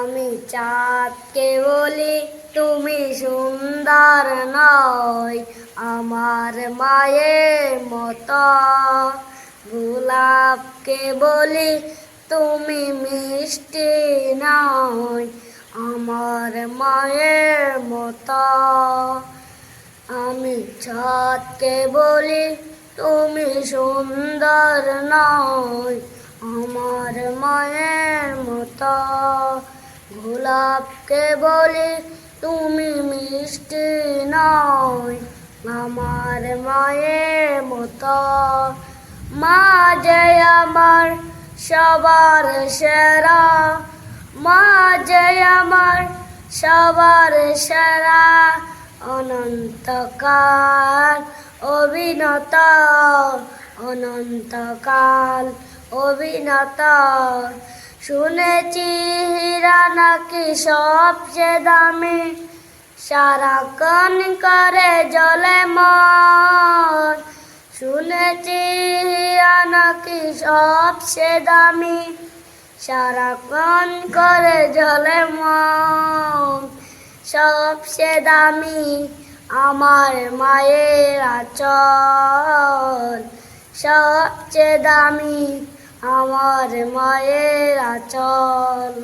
আমি চাঁদকে বলি, তুমি সুন্দর নয় আমার মায়ের মতো। গোলাপকে বলি, তুমি মিষ্টি নয় আমার মায়ের মতো। আমি ছাদকে বলি, তুমি সুন্দর নয় আমার মায়ের মতো। গোলাপকে বলে তুমি মিষ্টি নয় আমার মায়ের মতো। মা যে আমার সবার সেরা। মা যে আমার সবার সেরা। অনন্তকাল অভিনত। অনন্তকাল অভিনত। শুনেছি হীরা নাকি সবচেয়ে দামি। সারাক্ষণ করে জলে মন। শুনেছি হীরা নাকি সবচেয়ে দামি। সারাক্ষণ করে জলে মন। সবচেয়ে দামি আমার মায়ের আচল। সবচেয়ে দামি আমার মায়ের আচল।